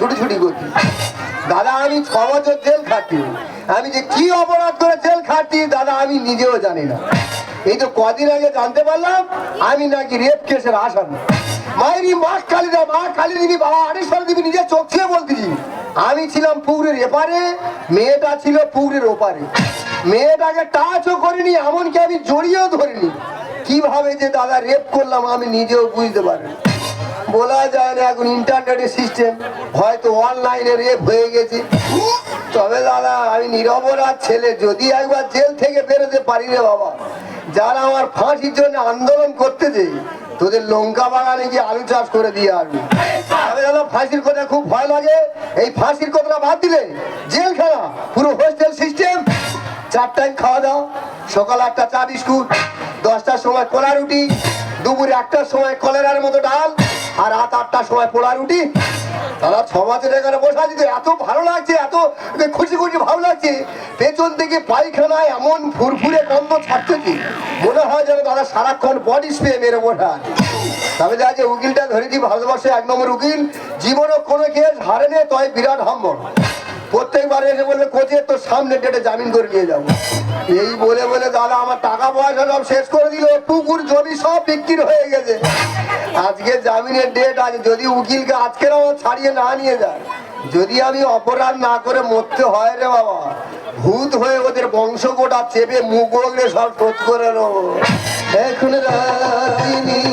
চারদিকে ছুটি ছুটি করছি। দাদা, আমি ছ বছর জেল খাটি আমি যে কি অপরাধ করে জেল খাটি দাদা, আমি নিজেও জানি না। এই তো কদিন আগে জানতে পারলাম, আমি নাকি রেপ কেসের আসামি। মায়েরই মা কালী দা মা কালী দিবি বাবা আড়েশ্বর দিবি নিজের চোখ ছুঁয়ে বলতেছি। আমি ছিলাম পুকুরের এপারে, মেয়েটা ছিল পুকুরের ওপারে। মেয়েটাকে টাচও করিনি, এমনকি আমি জড়িয়েও ধরিনি। কীভাবে যে দাদা রেপ করলাম, আমি নিজেও বুঝতে পারি বলা যায় না এখন ইন্টারনেটের সিস্টেম হয়তো অনলাইনে রেপ হয়ে গেছে। তবে দাদা, আমি নিরপরাধ ছেলে, যদি একবার জেল থেকে বেরোতে পারি রে বাবা, যারা আমার ফাঁসির জন্য আন্দোলন করতেছে, তোদের লঙ্কা বাগানে গিয়ে আলু চাষ করে দিয়ে আসবি। তবে দাদা, ফাঁসির কথা খুব ভয় লাগে। এই ফাঁসির কথাটা বাদ দিলে জেলখানা পুরো হোস্টেল সিস্টেম চার টাইম খাওয়া দাওয়া, সকাল আটটা চা বিস্কুট দশটার সময় কলা রুটি, দুপুরে একটার সময় কলেরার মতো ডাল, আর রাত আটটার সময় পোড়া রুটি। তারা ছ মাসের এখানে বসে আছি তো এত ভালো লাগছে, এত খুশি খুশি ভালো লাগছে। পেছন থেকে পায়খানায় এমন ফুরফুরে গন্ধ ছাড়তেছি। মনে হয় যেন তারা সারাক্ষণ বডি স্প্রে মেরে বসা। তবে যা যে উকিলটা ধরেছি, ভারতবর্ষে এক নম্বর উকিল জীবনে কোনো কেস হারে হারেনে তয় বিরাট হাম্বর প্রত্যেকবার এসে বলবে কোচে, তোর সামনে ডেটে জামিন করে নিয়ে যাব। এই বলে বলে দাদা, আমার টাকা পয়সা সব শেষ করে দিল, পুকুর, জমি সব বিক্রি হয়ে গেছে। আজকে জামিনের ডেট আছে, যদি উকিলকে আজকের আমার ছাড়িয়ে না নিয়ে যায়, যদি আমি অপরাধ না করে মরতে হয় রে বাবা, ভূত হয়ে ওদের বংশ গোটা চেপে মুখ ওগড়ে সব শোধ করে নেব। এখন নেই নেই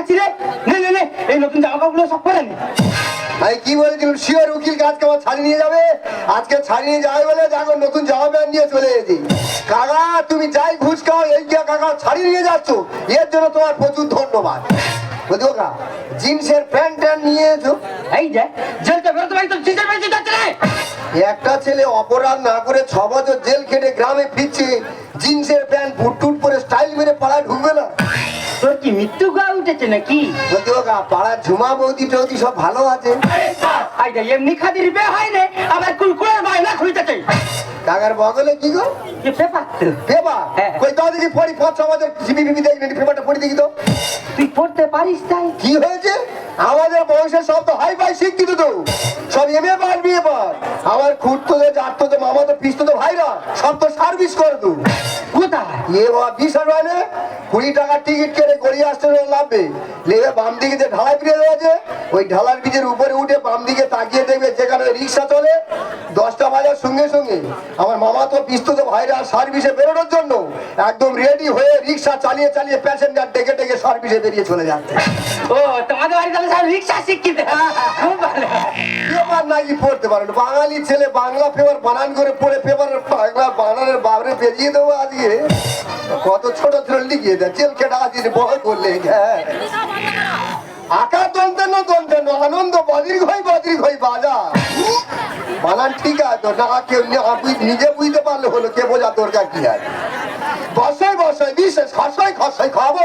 বসে রে। নে নে নে। এই নতুন জামা কাপড়গুলো সব পরে নে। আমি কি বলেছিলাম শিওর উকিলকে আজকে আমার ছাড়ি নিয়ে যাবে? আজকে ছাড়ি নিয়ে যাবে বলে দেখো নতুন জামা প্যান্ট নিয়ে চলে এসেছি। কাকা তুমি যাই ঘুষ খাও এই গিয়া কাকা ছাড়ি নিয়ে যাচ্ছ। এর জন্য তোমার প্রচুর ধন্যবাদ। বুঝো কা জিন্সের প্যান্ট ট্যান্ট নিয়ে এসো। এই যে জেলটা বেরোতে পারি তো জিজের বাড়িতে যাচ্ছে রে। একটা ছেলে অপরাধ না করে ছ বছর জেল খেটে গ্রামে ফিরছে জিন্সের প্যান্ট ফুট টুট করে স্টাইল মেরে পাড়ায় ঢুকবে না। তোর কি মৃত্যু গা উঠেছে নাকি? বলতে কা পাড়ার ঝুমা বৌদি টৌদি সব ভালো আছে। আই যা এমনি খাদির বে হয় রে আবার কুলকুলের খুলতেছে কাকার বগলে কি গো? পেপার পেপার হ্যাঁ। কই দাও দেখি পড়ি পাঁচ ছ জিবি বিবি দেখি পেপারটা পড়ি দেখি তো। তুই পড়তে পারিস তাই? কি হয়েছে? আমাদের বংশের সব তো হাই ফাই শিক্ষিত তো। সব এম এ বিয়ে পার আমার খুঁড়তো যে জানতো যে মামা তো পিসতো তো ভাইরা সব তো সার্ভিস করে তো। কোথায়? এ বাবা কুড়ি টাকার টিকিট কেটে গড়িয়ে আসতে লাভবে লেবে বাম দিকে যে ঢালাই ব্রিজ আছে ওই ঢালার ব্রিজের উপরে উঠে বাম দিকে তাকিয়ে দেখবে যেখানে রিক্সা চলে দশটা বাজার সঙ্গে সঙ্গে। আমার মামা তো পিস্তো তো ভাইরা সার্ভিসে বেরোনোর জন্য একদম রেডি হয়ে রিক্সা চালিয়ে চালিয়ে প্যাসেঞ্জার ডেকে ডেকে সার্ভিসে বেরিয়ে চলে যাচ্ছে। ও তোমাদের বাড়ি তাহলে সব রিক্সা শিক্ষিত? খুব ভালো। পেপার নাকি পড়তে পারেন বাঙালি ছেলে বাংলা পেপার বানান করে পড়ে পেপারের বাংলা বানানের বাবরে বেরিয়ে দেবো আজকে। কত ছোট ছোট লিখিয়ে দেয় জেল কেটে আজকে ন আনন্দ বদ্রিক বদ্রিক বাজা। ঠিক আছে কেউ নিজে বুঝতে পারলে হলো, কে বোঝা দরকার কি আছে বসাই বসাই বিশেষ খসাই খসাই খাব।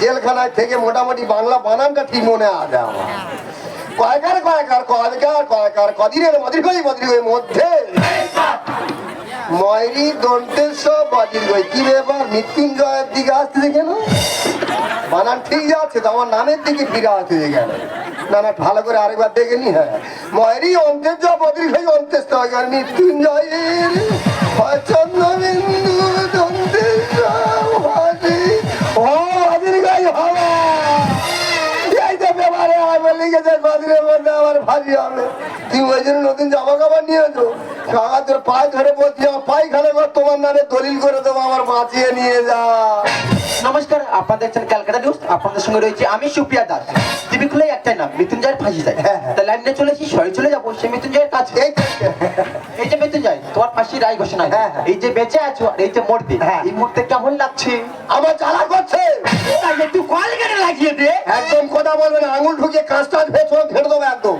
জেলখানায় থেকে মোটামুটি বাংলা বানানটা ঠিক মনে আছে আমার। কয়কার কয়কার কয়কার কয়কার, কদিনের মদির গই মধ্যে। ময়রি দন্তেশ্ব বজির গই কি ব্যাপার? মৃত্যুঞ্জয়ের দিকে আসতেছে কেন বানান ঠিক আছে, তো আমার নামের দিকে ফিরে আসতে গেল না না, ভালো করে আরেকবার দেখে নি হ্যাঁ। ময়েরই অন্তের যা বদরি হয়ে অন্তের স্তগার মৃত্যুঞ্জয়ের চন্দ্রবিন্দু দন্তের হাসি ও গাই হওয়া নতুন জামা কাপড় আমার তোর পায়ে ধরে তোমার দলিল করে দেবো বাঁচিয়ে নিয়ে যা। নমস্কার আপনাদের আপনাদের সঙ্গে রয়েছে আমি সুপ্রিয়া দাস। একটাই নাম মৃত্যুঞ্জয়ের ফাঁসি যায় হ্যাঁ, হ্যাঁ। চলেছি সরে চলে যাব সেই মৃত্যুঞ্জয়ের কাছে এই যে মৃত্যুঞ্জয় তোমার ফাঁসি রায় ঘোষণা। হ্যাঁ। এই যে বেঁচে আছো আর এই যে। এই মুহূর্তে কেমন লাগছে আমার জ্বালা করছে একটু কল কেটে লাগিয়ে দে একদম কথা বলবে না আঙুল ঢুকিয়ে কাঁচটা ভেতরে ফেলে দেবো একদম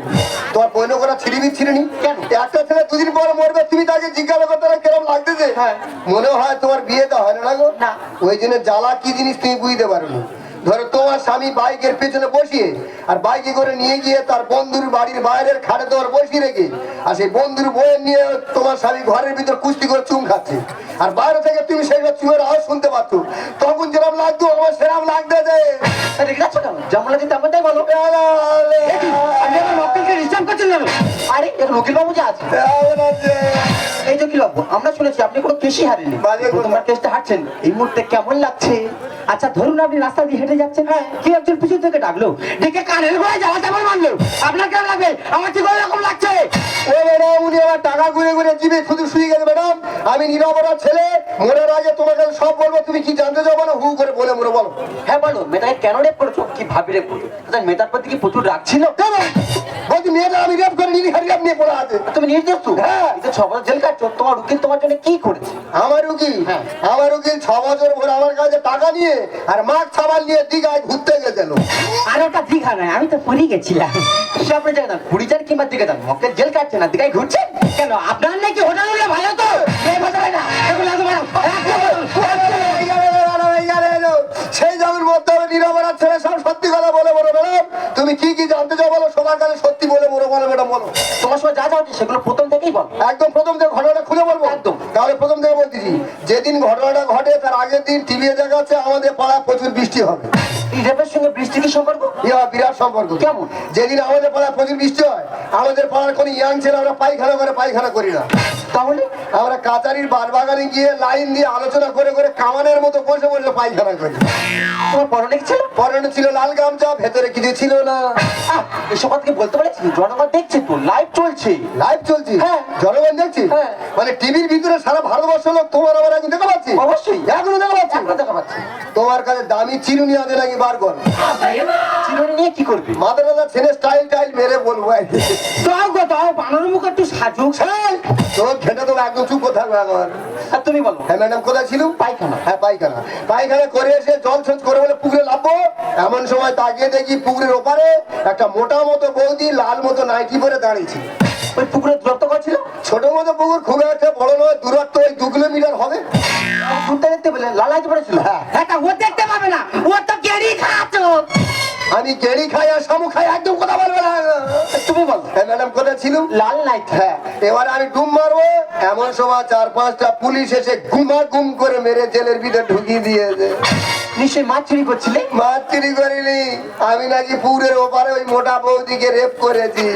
তোমার বইন করা ছিঁড়ি বিচ্ছিরি নি কেন? একটা ছেলে দুদিন পর মরবে তুমি তাকে জিজ্ঞাসা করতে কেরম লাগতেছে। মনে হয় তোমার বিয়ে তো হয় না গো না। ওই জন্য জ্বালা কি জিনিস তুমি বুঝতে পারো ধরো তোমার স্বামী বাইকের পেছনে বসিয়ে আর বাইকে করে নিয়ে গিয়ে তার বন্ধুর বাড়ির বাইরের খাটে তোমার বসিয়ে রেখে আর সেই বন্ধুর বইয়ের নিয়ে তোমার স্বামী ঘরের ভিতর কুস্তি করে চুম খাচ্ছে। আর বাইরে থেকে তুমি সেগুলো চুমের আওয়াজ শুনতে পাচ্ছ। তখন যেরকম লাগতো আমার সেরকম বলো। আমি রিচার্জ করছেন আরে এখন উকিল বাবু যে আছে। আপনি কোনো কেসই হারেনি। তোমার কেসটা হারছেন এই মুহূর্তে কেমন লাগছে? আচ্ছা ধরুন আপনি রাস্তা দিয়ে হেঁটে যাচ্ছেন হ্যাঁ? কি একজন পিছন থেকে ডাকলো ডেকে কানের গোড়ায় যাওয়া তেমন মানলো আপনার কেমন লাগবে? আমার ঠিক রকম লাগছে। ও ম্যাডাম উনি আমার টাকা ঘুরে ঘুরে শুধু শুয়ে গেছে ম্যাডাম। আমি নিরপরাধ ছেলে মরার আগে তোমাকে সব বলব তুমি কি জানতে যাব না হু করে বলে বলো। হ্যাঁ বলো মেয়েটাকে কেন রেপ করেছ? কি ভাবি রেপ করেছ? আচ্ছা মেয়েটার প্রতি কি প্রচুর রাগ ছিল? কেন? বলছি মেয়েটা আমি রেপ করে নিলি রেপ নিয়ে পড়ে আছে। তুমি নির্দোষ তো? হ্যাঁ। ছ বছর জেল কাটছো তোমার উকিল তোমার জন্য কি করেছে? আমার উকিল? হ্যাঁ। আমার উকিল ছ বছর পর আমার কাছে টাকা নিয়ে আর মাছ ছাবাল নিয়ে দীঘায় ঘুরতে গেছিল আর ওটা দীঘা নয় আমি তো পুরী গেছিলাম। সে আপনি জানেন না পুরী যান কিংবা দীঘা যান মক্কেল জেল কাটছে না? দীঘায় ঘুরছে? কেন? আপনার নাকি হোটেল হলে ভালো তো? এই হয় না। এগুলো। সেই জমির মধ্যে আমি নিরপরাধ ছেলে সব সত্যি কথা বলে বলো ম্যাডাম। তুমি কি কি জানতে চাও বলো? সবার কাছে সত্যি বলে বলো বলো ম্যাডাম বলো। তোমার সময় যা সেগুলো প্রথম থেকেই বল। একদম প্রথম থেকে ঘটনাটা খুলে বলব। একদম। তাহলে প্রথম থেকে বলতেছি যেদিন ঘটনাটা ঘটে তার আগের দিন দেখাচ্ছে আমাদের পাড়ায় প্রচুর বৃষ্টি হবে। এই রেপের সঙ্গে বৃষ্টি কি সম্পর্ক? সম্পর্ক। কেমন? যেদিন আমাদের পাড়ায় প্রচুর বৃষ্টি হয় আমাদের পাড়ার কোনো ইয়াং ছেলে আমরা পায়খানা করে পায়খানা করি না। তাহলে? আমরা কাচারির বার বাগানে গিয়ে লাইন দিয়ে আলোচনা করে করে কামানের মতো বসে বসে পায়খানা করি। তোমার পরনে ছিল? পরনে ছিল লাল গামছা ভেতরে কিছু ছিল না। এসব আজকে বলতে পারছি? জনগণ দেখছে তো লাইভ চলছে। লাইভ চলছে? হ্যাঁ। জনগণ দেখছি? হ্যাঁ। মানে টিভির ভিতরে সারা ভারতবর্ষ লোক তোমার আমার এখন দেখা পাচ্ছি? অবশ্যই। এখনও দেখা পাচ্ছি? দেখা পাচ্ছি। তোমার কাছে দামি চিরুনি আছে নাকি বার কর চিরুনি নিয়ে কি করবি? টাথা ছেড়ে স্টাইল টাইল মেরে বলব। গো মুখ একটু সাজুক তোর খেটে তো একদম চুপ করে থাকবে এখন আর তুমি বলো। হ্যাঁ ম্যাডাম কোথায় ছিল? পায়খানা। হ্যাঁ পায়খানা। পায়খানা করে এসে জল ছচ করে বলে পুকুরে লাভবো এমন সময় তাকিয়ে দেখি পুকুরের ওপারে একটা মোটা মতো বৌদি লাল মতো নাইটি পরে দাঁড়িয়েছে ওই পুকুরে দূরত্ব করছিল ছোট মতো পুকুর খুব একটা বড় নয় দূরত্ব ওই দু কিলোমিটার হবে। শুনতে দেখতে পেলে লালাইতে পড়েছিল? হ্যাঁ। এটা ও দেখতে পাবে না। ও তো খাচ্ছো। আমি গেড়ি খাই আর শামু খাই একদম কথা বলবে না। তুমি বলো। হ্যাঁ ম্যাডাম কোথায় ছিল? লাল নাইট হ্যাঁ এবার আমি ডুম মারবো। এমন সময় চার পাঁচটা পুলিশ এসে ঘুমা ঘুম করে মেরে জেলের ভিতরে ঢুকিয়ে দিয়েছে। নিশ্চয়ই মাছ চুরি করছিলে? মাছ চুরি করিনি। আমি নাকি পুকুরের ওপারে ওই মোটা বৌদিকে রেপ করেছি।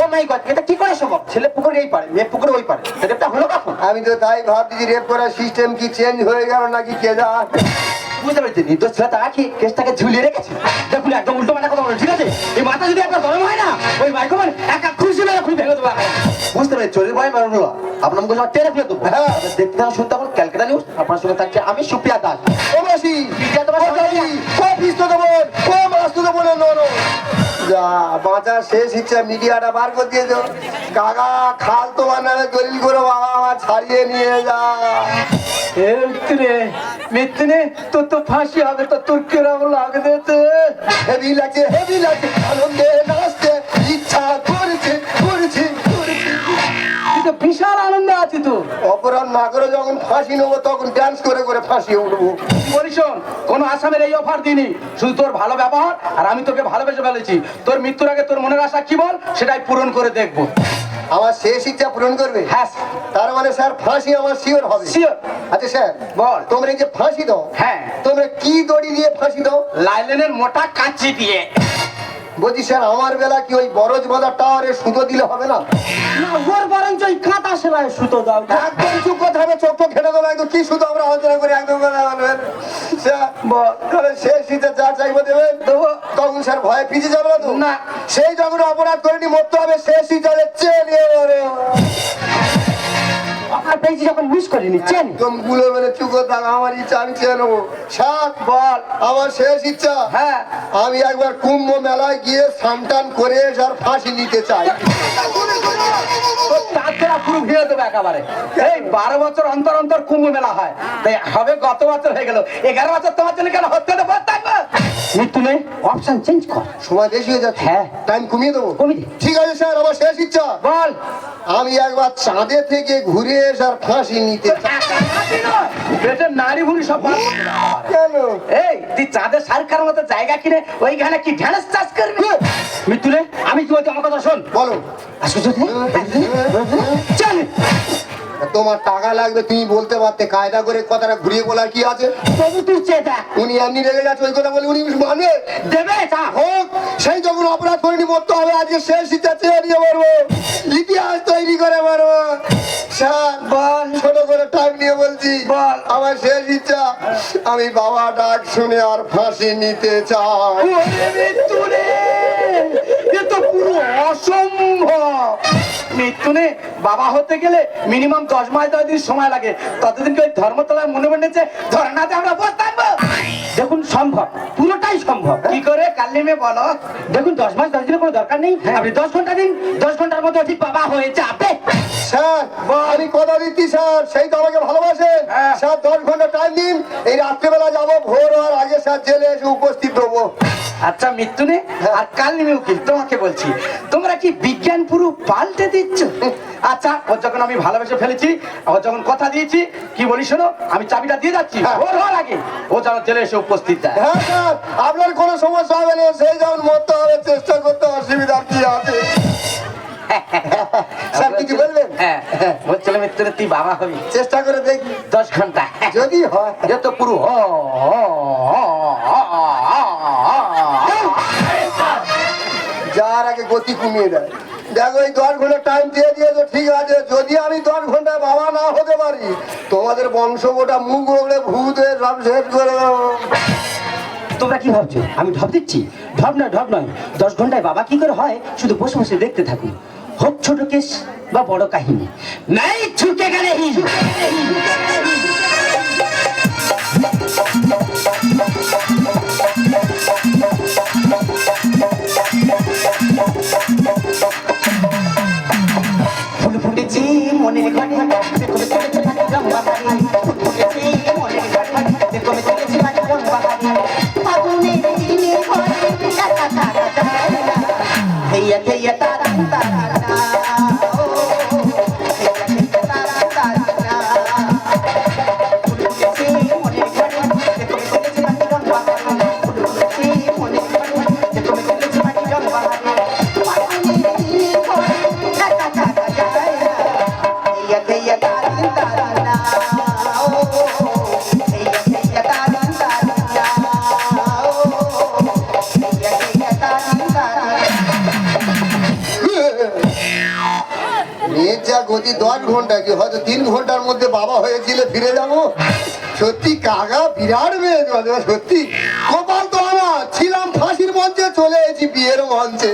ও মাই গড এটা কি করে সম্ভব? ছেলে পুকুরে এই পারে মেয়ে পুকুরে ওই পারে। এটা হলো কখন? আমি তো তাই ভাবছি রেপ করার সিস্টেম কি চেঞ্জ হয়ে গেল নাকি কে জান। বুঝতে পেরেছি নির্দোষ ছেলে কেসটাকে ঝুলিয়ে রেখেছে? দেখুন একদম উল্টো মাথা কথা বলো ঠিক আছে? এই মাথা যদি আপনার গরম হয় না ওই মাইক্রোফোন একা খুশি মেরে ভেঙে দেবো বুঝতে পারছি চোরের ভয় মারুন আপনার মুখে সব টেরে ফেলে দেবো। হ্যাঁ। দেখতে শুনতে ক্যালকাটা নিউজ আপনার সঙ্গে থাকছে আমি সুপ্রিয়া দাস। ও বসি তোমার তো দেবো দেবো নো। যা বাঁচা শেষ ইচ্ছা মিডিয়াটা বার করে দিয়েছ কাকা খাল তোমার নামে দলিল করে বাবা আমার ছাড়িয়ে নিয়ে যা। মিথ্যে মিথ্যে তোর তো ফাঁসি হবে তো তোর কিরম হেভি লাগছে হেভি আনন্দে নাচতে ইচ্ছা বিশাল আনন্দে আছি তো। অপরাধ না করে যখন ফাঁসি নেব তখন ডান্স করে করে ফাঁসি উঠবো। শোন, কোনো আসামের এই অফার দিনি শুধু তোর ভালো ব্যবহার আর আমি তোকে ভালোবেসে ফেলেছি। তোর মৃত্যুর আগে তোর মনের আশা কি বল? সেটাই পূরণ করে দেখব। আমার শেষ ইচ্ছা পূরণ করবে? হ্যাঁ তার মানে স্যার ফাঁসি আমার শিওর হবে। Sure. আচ্ছা স্যার বল। তোমরা এই যে ফাঁসি দাও হ্যাঁ। তোমরা কি দড়ি দিয়ে ফাঁসি দাও? লাইলেনের মোটা কাঁচি দিয়ে। বলছি স্যার আমার বেলা কি ওই বরজ টাওয়ারে সুতো দিলে হবে না? ওর বরঞ্চ ওই কাঁটা সুতো দাও। একদম চুপ কথা হবে চোখ ঘেটে দেবো একদম। কি শুধু আমরা আলোচনা করি? একদম তাহলে শেষ শীতে যা চাইব দেবেন তখন স্যার ভয়ে পিছিয়ে যাবে না তো? না। সেই যখন অপরাধ করেনি মরতে হবে সে শীতে চেয়ে নিয়ে পেয়েছি যখন মিস করিনি চেন। একদমগুলো মেরে চুপ করে আমার ইচ্ছা আমি চেয়ে নেব। আমার শেষ ইচ্ছা। হ্যাঁ। আমি একবার কুম্ভ মেলায় গিয়ে সামটান করে আর ফাঁসি নিতে চাই। তার পুরো ভিড়ে দেবে একেবারে। এই বারো বছর অন্তর অন্তর কুম্ভ মেলা হয়। তাই হবে গত বছর হয়ে গেল। এগারো বছর তোমার জন্য কেন থাকবে মৃত্যু নেই অপশন চেঞ্জ কর। সময় বেশি হয়ে যাচ্ছে। হ্যাঁ। টাইম কমিয়ে দেবো। কমিয়ে ঠিক আছে স্যার আমার শেষ ইচ্ছা। বল। আমি একবার চাঁদে থেকে ঘুরে আর ফাঁসি নিতে পেটের নারী ভুড়ি সব। কেন? এই তুই চাঁদের সারকার মতো জায়গা কিনে ওইখানে কি ঢেঁড়স চাষ করবি? মৃত্যুলে আমি কি বলছি আমার কথা শোন? বলো। আসো যদি চল। তোমার টাকা লাগবে তুমি বলতে পারতে কায়দা করে কথাটা ঘুরিয়ে বলার কি আছে? তবু তুই চেয়ে উনি এমনি রেগে যাচ্ছে ওই কথা বলে উনি মানে? দেবে তা হোক। সেই যখন অপরাধ করিনি মরতে হবে আজকে শেষ ইচ্ছা চেয়ে নিয়ে মরবো। ইতিহাস তৈরি করে পারব স্যার বল। ছোট করে টাইম নিয়ে বলছি। বল। আমার শেষ ইচ্ছা আমি বাবা ডাক শুনে আর ফাঁসি নিতে চাই। এ তো পুরো অসম্ভব। মৃত্যুনে বাবা হতে গেলে মিনিমাম দশ মাস দশ দিন সময় লাগে। ততদিন ওই ধর্মতলায় মনে মনেছে ধর্নাতে আমরা বসে থাকব? দেখুন সম্ভব। পুরোটাই সম্ভব। কি করে? কালিমে বলো। দেখুন দশ মাস দশ দিনের কোনো দরকার নেই। আপনি দশ ঘণ্টা দিন দশ ঘণ্টার মধ্যে ঠিক বাবা হয়ে যাবে। স্যার আমি কথা দিচ্ছি স্যার। সেই তো আমাকে ভালোবাসেন হ্যাঁ। স্যার দশ ঘণ্টা টাইম দিন। এই রাত্রেবেলা যাব ভোর হওয়ার আগে স্যার জেলে এসে উপস্থিত হব। আচ্ছা মৃত্যু নে আর কাল নেমে উকিল তোমাকে বলছি তোমরা কি বিজ্ঞান পুরো পাল্টে দিচ্ছ আচ্ছা ওর যখন আমি ভালোবেসে ফেলেছি ওর যখন কথা দিয়েছি কি বলি শোনো আমি চাবিটা দিয়ে যাচ্ছি হ্যাঁ। ওর হওয়ার আগে ও যেন জেলে এসে উপস্থিত দেয় হ্যাঁ স্যার আপনার কোনো সমস্যা হবে না সেই যেমন মরতে হবে চেষ্টা করতে অসুবিধা কি আছে স্যার কিছু বলবেন হ্যাঁ বলছিল তুই বাবা হবি চেষ্টা করে দেখি দশ ঘণ্টা যদি হয় তো পুরো হ, যার আগে গতি কমিয়ে দেয়। দেখো, এই দশ ঘণ্টা টাইম দিয়ে দিয়েছ, ঠিক আছে, যদি আমি দশ ঘন্টায় বাবা না হতে পারি, তোমাদের বংশ গোটা মুখ ওগড়ে ভূত হয়ে সব শেষ করে তোমরা কি ভাবছ? আমি ঢপ দিচ্ছি? ঢপ নয় ঢপ নয়। দশ ঘন্টায় বাবা কি করে হয়? শুধু বসে বসে দেখতে থাকুন। হোক ছোট কেস বা বড় কাহিনী। নাই ঝুঁকে গেলে ফুটেছি মনের ঘরে দেখো চলেছে থাকে রংবাহারি ফুল ফুটেছি মনের ঘরে দেখো চলেছে থাকে রংবাহারি ফাগুনের দিনে ঘরে থাকা যায় না। হেইয়া হেইয়া তারা তারা কি হয়তো তিন ঘণ্টার মধ্যে বাবা হয়েছিল ফিরে যাব। সত্যি কাকা, বিরাট মেয়ে সত্যি। কপাল তো আমার, ছিলাম ফাঁসির মঞ্চে, চলে এসেছি বিয়ের মঞ্চে।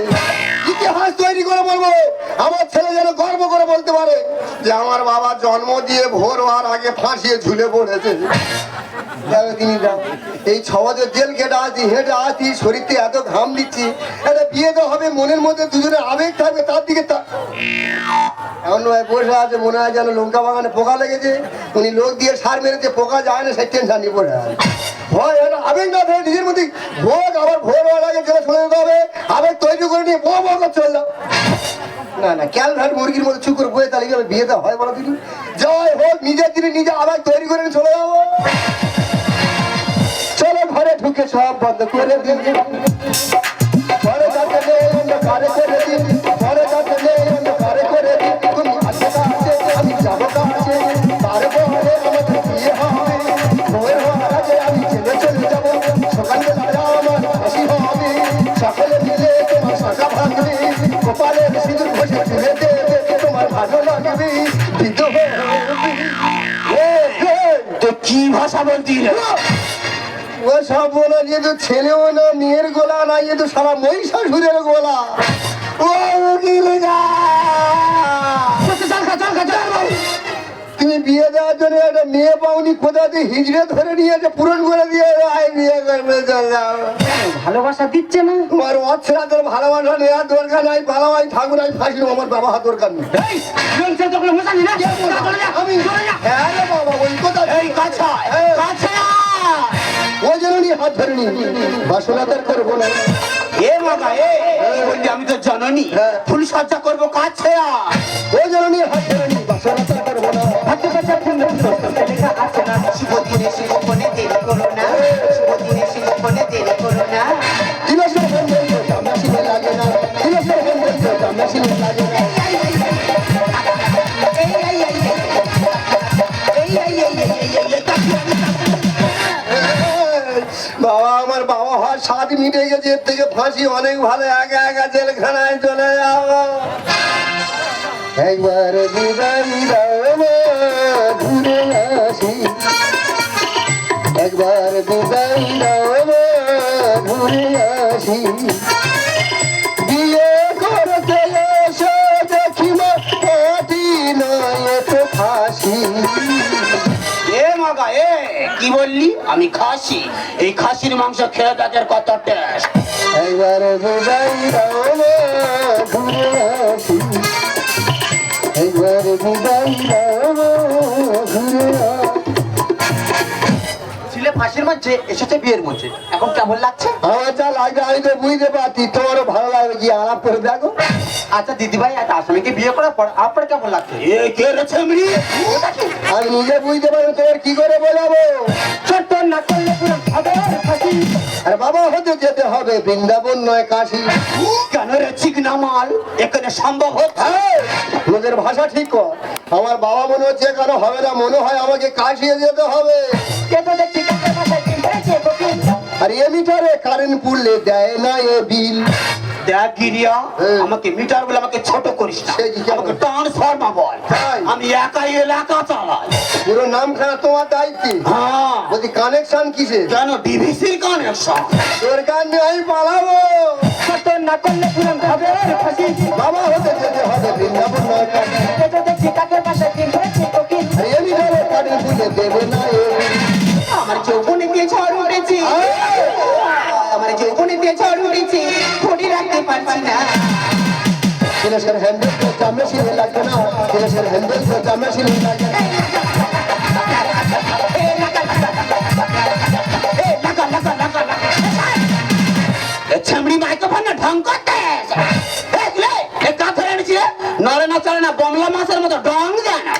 ইতিহাস তৈরি করে বলব, আমার ছেলে যেন গর্ব করে বলতে পারে যে আমার বাবা জন্ম দিয়ে ভোর হওয়ার আগে ফাঁসিয়ে ঝুলে পড়েছে। এই ছ বছর জেল কেটে আছি, হেঁটে আছি, শরীরতে এত ঘাম দিচ্ছি। একটা বিয়ে তো হবে, মনের মধ্যে দুজনের আবেগ থাকবে, তার দিকে এমন ভাই বসে আছে, মনে হয় যেন লঙ্কা বাগানে পোকা লেগেছে। উনি লোক দিয়ে সার মেরেছে, পোকা যায় না, সেই টেনশন নিয়ে পড়ে আছে। ভয় এটা আবেগ না ধরে নিজের মধ্যে ভোগ, আবার ভোর হওয়ার আগে যেটা শুনে দিতে হবে, আবেগ তৈরি করে নিয়ে বো বো করে চললাম না না ক্যাল ভাট মুরগির মধ্যে চুপ করে বয়ে তাহলে কি হবে? বিয়েটা হয় বলো তুমি জয় হোক, নিজের দিনে নিজে আবেগ তৈরি করে নিয়ে চলে যাব। চলো, ঘরে ঢুকে সব বন্ধ করে দিন ঘরে যাতে ঘরে যাতে কি ভাষা বলছিস ও সব বলো, যে ছেলেও না, মেয়ের গোলা না এ তো সারা মহিষাসুরের গোলা। ও উকিল যা। তুমি বিয়ে দেওয়ার জন্য একটা মেয়ে পাওনি কোথাতে হিজড়ে ধরে নিয়েছে পূরণ করে দিয়ে আয় বিয়ে করবে ভালোবাসা দিচ্ছে না? তোমার অচ্ছরা তোর ভালোবাসা নেওয়ার দরকার নাই পালামাই ঠাকুর আমি ফাঁসলো আমার বাবা হাত দরকার নেই। আমি? হ্যাঁ রে বাবা ওই কথা এই কাছা হ্যাঁ। কাছা ও হাত ধরে নি বাসনা তার করব না। এ এ আমি তো জননী। হ্যাঁ। ফুল সজ্জা করব কাছে ও যেন নি হাত ধরে নি বাবা, আমার বাবা হওয়ার স্বাদ মিটে গেছে, এর থেকে ফাঁসি অনেক ভালো। একা একা জেলখানায় খাসি। এই খাসির মাংস খেয়ে তাদের কত টেস্ট একবার বিদায় ঘুরে আসি। একবার বিদায় ঘুরে ছিলে ফাঁসির মঞ্চে এসেছে বিয়ের মঞ্চে। এখন কেমন লাগছে? আমার আমি তো বুঝতে পারছি তোমারও ভালো লাগবে কি আলাপ করে দেখো। আচ্ছা দিদিভাই একটা আসামিকে বিয়ে করার পর আপনার কেমন লাগছে? এ কে রে ছেমড়ি আমি নিজে বুঝতে পারব তোমার কি করে বোঝাবো? ছোট্ট না করলে পুরো খবর ফাঁসি। আর বাবা হতে যেতে হবে বৃন্দাবন নয় কাশি। কেন রে চিকনা মাল এখানে সম্ভব হচ্ছে এই, ভাষা ঠিক কর। আমার বাবা মনে হচ্ছে কেন হবে না মনে হয় আমাকে কাশিয়ে যেতে হবে। কে তো দেখছি কাকের ডিম বকুল। আর এ মিটারে কারেন্ট পুড়লে দেয় না এ বিল দেখ গিরিয়া হ্যাঁ। আমাকে মিটার বলে আমাকে ছোট করিস না। কি? আমাকে ট্রান্সফর্মার বল। তাই? আমি একাই এলাকা চালাই। পুরো নামখানা তোমার দায়িত্বে। হ্যাঁ। বলছি কানেকশন কিসে কেন ডিভিসির কানেকশন তোর কান নিয়ে আমি পালাবো। না করলে পুরো খবর ফাঁসি। বাবা হতে যেতে হবে বৃন্দাবন নয় কে? কাকের মিটারে পুড়লে দেবে না আমার দিয়ে ঝড় উঠেছে আমার যৌবনে দিয়ে ঝড় উঠেছে ধরে রাখতে পারছি না। ছেলেসের হ্যান্ডেল তো জামে শিলে লাগবে না। ছেলেসের হ্যান্ডেল তো জামে শিলে লাগবে মাইক্রোফোন না ঢং করতে। নরে না চলে না বমলা মাছের মতো ডং যায় না।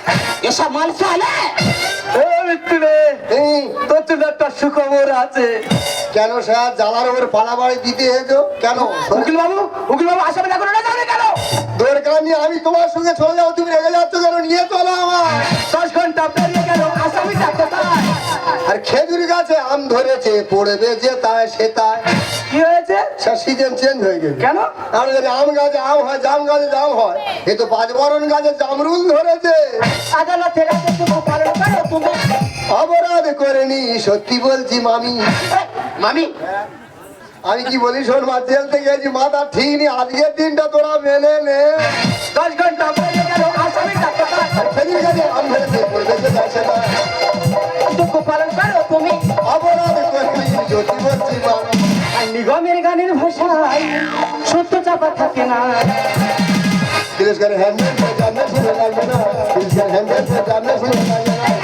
এসব মাল চলে এই, তোর জন্য একটা সুখবর আছে। কেন স্যার জ্বালার ওপর পালা বাড়ি দিতে এসো কেন? উকিল বাবু উকিল বাবু আসামি দেখো না যাবে কেন? দরকার নিয়ে আমি তোমার সঙ্গে চলে যাও তুমি রেগে যাচ্ছ কেন? নিয়ে চলো আমার দশ ঘণ্টা পেরিয়ে গেল আসামিটা কোথায়? আর খেজুর গাছে আম ধরেছে পড়বে যে তাই সে তাই। কি হয়েছে? স্যার সিজন চেঞ্জ হয়ে গেছে। কেন? আমরা জানি আম গাছে আম হয় জাম গাছে জাম হয় এ তো পাঁচবরণ গাছে জামরুল ধরেছে। আদালতের পালন করো তুমি? অপরাধ করেনি সত্যি বলছি মামি। মামি। আমি কি বলি শোন মা জেল থেকে গেছি মাথা ঠিক নি আজকের দিনটা তোরা মেনে নে। দশ ঘণ্টা গেল আর খেজুর গাছে আম ধরেছে দুঃখ পালন করো তুমি নিগমের গানের ভাষায় সত্য চাপা থাকে না। হ্যান্ডেল শুনে লাগবে না। তিরস্কার হ্যান্ডেল তো শুনে লাগবে না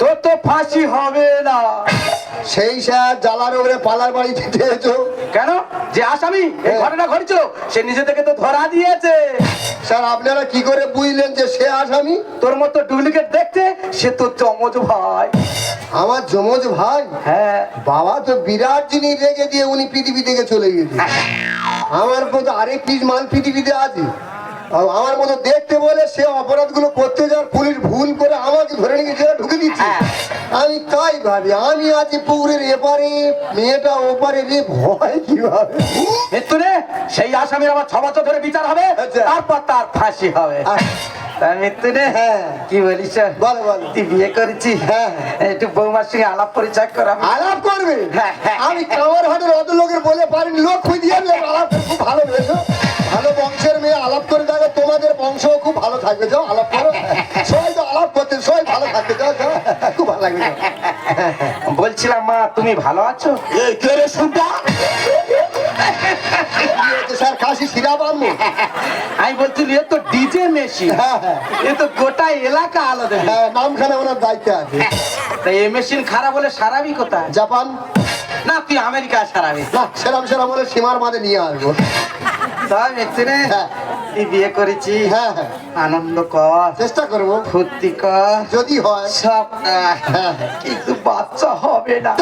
তোর তো ফাঁসি হবে না। সেই স্যার জ্বালার ওপরে পালার বাড়ি দিতে কেন? যে আসামি? এই হ্যাঁ। ঘটনা ঘটেছিল? সে নিজে থেকে তো ধরা দিয়েছে। স্যার আপনারা কি করে বুঝলেন যে সে আসামি? তোর মতো ডুপ্লিকেট দেখতে সে তো চমচ ভাই। আমার যমজ ভাই? হ্যাঁ। বাবা তো বিরাট জিনিস রেখে দিয়ে উনি পৃথিবী থেকে চলে গেছে। আমার মতো আরেক পিস মাল পৃথিবীতে আছে। আমার মতো দেখতে বলে সে অপরাধগুলো করতে যাওয়ার পুলিশ ভুল করে আমাকে ধরে নিয়ে জেলে ঢুকে দিচ্ছে হ্যাঁ। আমি তাই ভাবি আমি আছি পুকুরের এপারে মেয়েটা ওপারে রে ভয় কীভাবে মৃত্যু রে সেই আসামির আমার ছ বছর ধরে বিচার হবে আচ্ছা। তারপর তার ফাঁসি হবে তা হ্যাঁ। কি বলিস বলো, বলো। তুই বিয়ে করেছি হ্যাঁ। একটু বৌমার সঙ্গে আলাপ পরিচয় করাবি আলাপ করবে হ্যাঁ, হ্যাঁ। আমি কামার হাটের অত লোকের বলে পারিনি লোক খুঁজে আমি আলাপ খুব ভালো বেশো ভালো বংশের মেয়ে আলাপ করে দেখো তোমাদের বংশ খুব ভালো থাকবে যাও আলাপ করো। সবাই তো আলাপ করতে সবাই ভালো থাকবে যাও যাও খুব ভালো লাগবে। বলছিলাম মা তুমি ভালো আছো? এই কে রে শুনটা স্যার কাশি সিরাপ আনব আমি বলছি এ তো ডিজে মেশিন। হ্যাঁ, হ্যাঁ। এ তো গোটা এলাকা আলাদা হ্যাঁ নামখানা ওনার দায়িত্বে আছে। এই মেশিন খারাপ হলে সারাবি কোথায়? জাপান? না তুই আমেরিকা সারাবি। না সেরাম সেরাম বলে সীমার মাঝে নিয়ে আসব। তাই মৃত্যু বিয়ে করেছি হ্যাঁ। আনন্দ কর চেষ্টা করব ফুর্তি কর যদি হয় সব কিন্তু বাচ্চা হবে না।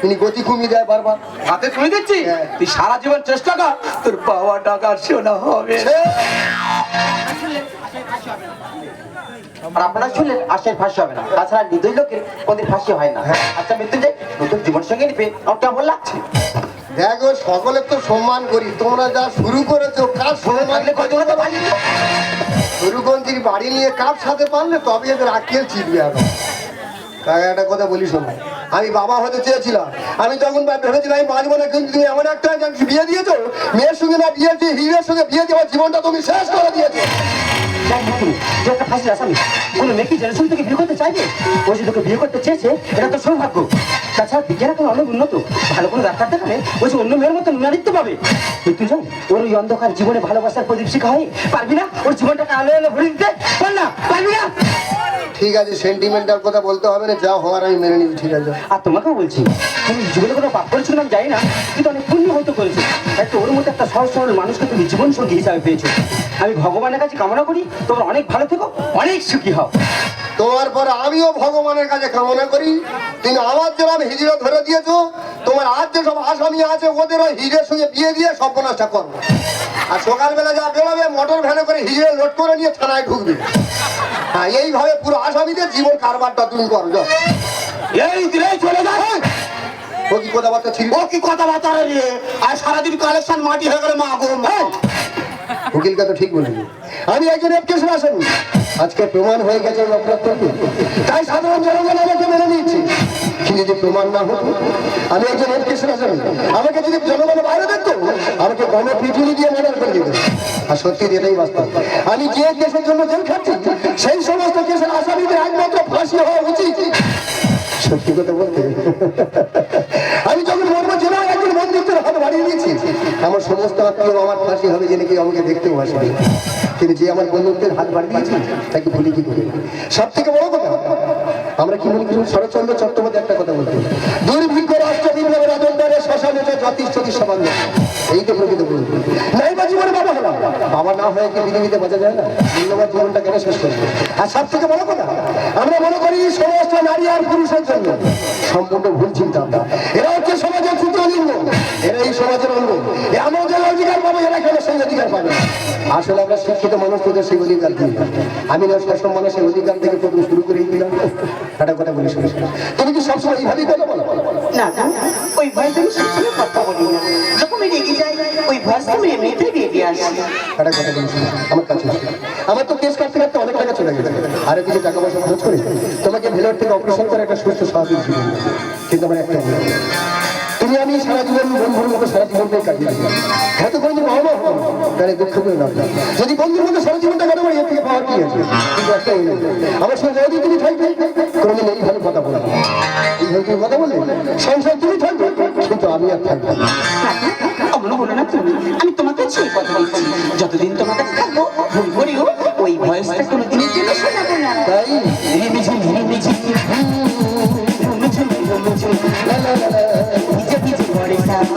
তিনি গতি কমিয়ে দেয় বারবার হাতে তুমি দিচ্ছি। তুই সারা জীবন চেষ্টা কর তোর বাবা ডাকার শোনা হবে আর আপনারা শুনলেন আশের ফাঁসি হবে না তাছাড়া নির্দোষ লোকের কোনদিন ফাঁসি হয় না আচ্ছা মৃত্যুঞ্জয় নতুন জীবন সঙ্গে নিবে আমার কেমন লাগছে দেখো সকলের তো সম্মান করি। তোমরা যা শুরু করেছ কাজ সম্মান শুরুকন্তির বাড়ি নিয়ে কাপ সাথে পারলে তবে এদের আকিয়ে চিনবে এখন। কাকা একটা কথা বলি শোনো। আমি বাবা হতে চেয়েছিলাম। আমি তখন ভেবেছিলাম আমি বাঁচবো না কিন্তু তুমি এমন একটা বিয়ে দিয়েছ মেয়ের সঙ্গে না বিয়ে দিয়ে হিরের সঙ্গে বিয়ে দেওয়ার জীবনটা তুমি শেষ করে দিয়েছ। একটা ফাঁসির আসামি। কোনো মেয়েকে জেনারেশন থেকে বিয়ে করতে চাইবে? ও যে তোকে বিয়ে করতে চেয়েছে এটা তো সৌভাগ্য। তাছাড়া বিজ্ঞান এখন অনেক উন্নত, ভালো কোনো ডাক্তার দেখালে ও যে অন্য মেয়ের মতো নারীত্ব পাবে। তুই জান ওর ওই অন্ধকার জীবনে ভালোবাসার প্রদীপ শিখা হয় পারবি না? ওর জীবনটাকে আলো আলো ভরে দিতে? পার না? পারবি না? ঠিক আছে সেন্টিমেন্টাল কথা বলতে হবে না যা হওয়ার আমি মেনে নিবি ঠিক আছে। আর তোমাকেও বলছি তুমি জীবনে কোনো পাপ করেছ না জানি না কিন্তু অনেক পুণ্য হতে করেছ। তাই ওর মধ্যে একটা সহজ সরল মানুষকে তুমি জীবন সঙ্গী হিসাবে পেয়েছ। আমি ভগবানের কাছে কামনা করি তোমরা অনেক ভালো থেকো অনেক সুখী হও। তোমার পর আমিও ভগবানের কাছে কামনা করি। তুমি আমার যেরকম হিজড়া ধরে দিয়েছ। তোমার আর যে সব আসামি আছে ওদের ওই হিজড়ের সঙ্গে বিয়ে দিয়ে সর্বনাশটা করো আর সকালবেলা যা বেরোবে মোটর ভ্যানে করে হিজড়ে লোড করে নিয়ে থানায় ঢুকবে। হ্যাঁ এইভাবে পুরো আসামিদের জীবন কারবারটা তুমি করো এই দিলেই চলে যাবে ও কি কথাবার্তা ছিল? ও কি কথাবার্তা রে? আর সারাদিন কালেকশন মাটি হয়ে গেলে মা গো ভাই উকিলকে তো ঠিক বলেছি। আমি একজন এফকেশন আসামি আজকে প্রমাণ হয়ে গেছে তাই সাধারণ জনগণ আমাকে মেনে নিচ্ছে কিন্তু যদি প্রমাণ না হতো, আমি একজন এফকেশন আসামি আমাকে যদি জনগণ বাইরে দেখতো, আমাকে গণ পিটুনি দিয়ে মার্ডার করে দিত। আর সত্যি এটাই বাস্তব। আমি যে কেসের জন্য জেল খাচ্ছি, সেই সমস্ত কেসের আসামিদের একমাত্র ফাঁসি হওয়া উচিত। সত্যি কথা বলতে, আমি যখন মরবো জেলায় একজন বন্ধুত্বের হাত বাড়িয়ে দিয়েছি, আমার সমস্ত আত্মীয় আমার ফাঁসি হবে যে নাকি আমাকে দেখতেও আসবে কিন্তু যে আমার বন্ধুত্বের হাত বাড়িয়ে দিয়েছি তাকে ভুলি কি করে সব থেকে বড় কথা, আমরা কি মনে করি, শরৎচন্দ্র চট্টোপাধ্যায় একটা কথা বলতে দুর্ভিক্ষ রাষ্ট্র বিপ্লবের আদন্দারে শ্মশানে যে যতিষ্ঠতি সমান্য, এই তো প্রকৃত বন্ধু। নাই বা জীবনে বাবা হলাম। বাবা না হয়ে কি পৃথিবীতে বাঁচা যায় না? মূল্যবান জীবনটা কেন শেষ করব? আর সব থেকে বড় কথা, আমরা মনে করি সমস্ত নারী আর পুরুষের জন্য সম্পূর্ণ ভুল চিন্তা ভাবনা। এরা আসলে আমরা শিক্ষিত মানুষ তোদের সেই অধিকার দিই। আমি না সব মানুষ সেই অধিকার থেকে প্রথম শুরু করে দিলাম। একটা কথা বলি শুনে। তুমি কি সবসময় এইভাবেই কথা বলো? না না ওই ভয়েস আমি সবসময় কথা বলি না। যখন আমি রেগে যাই ওই ভয়েস আমি এমনিতেই বেরিয়ে আসি। একটা কথা বলি শুনে, আমার কাছে আমার তো কেস কাটতে কাটতে অনেক টাকা চলে গেছে। আরও কিছু টাকা পয়সা খরচ করে। তোমাকে ভেলোর থেকে অপারেশন করে একটা সুস্থ স্বাভাবিক জীবন। কিন্তু আমার একটা যদি আমি সারা জীবন বন্ধুর মতো সারা জীবনটাই কাটিয়ে হয়তো কোনোদিন পাবো তাহলে দুঃখ করে না যদি বন্ধুর মতো সারা জীবনটা কাটাবো এর থেকে পাওয়ার কি আছে কিন্তু একটা এই আমার সঙ্গে যতদিন তুমি থাকবে কোনোদিন এই ভালো কথা এই ভালো তুমি কথা বললে সংসার তুমি থাকবে কিন্তু আমি আর থাকব বলো না তুমি আমি তোমাকে কথা বলছি যতদিন থাকব ভুল করিও ওই ভয়েসটা কোনোদিনের জন্য শোনাবো না তাই রিমিঝিম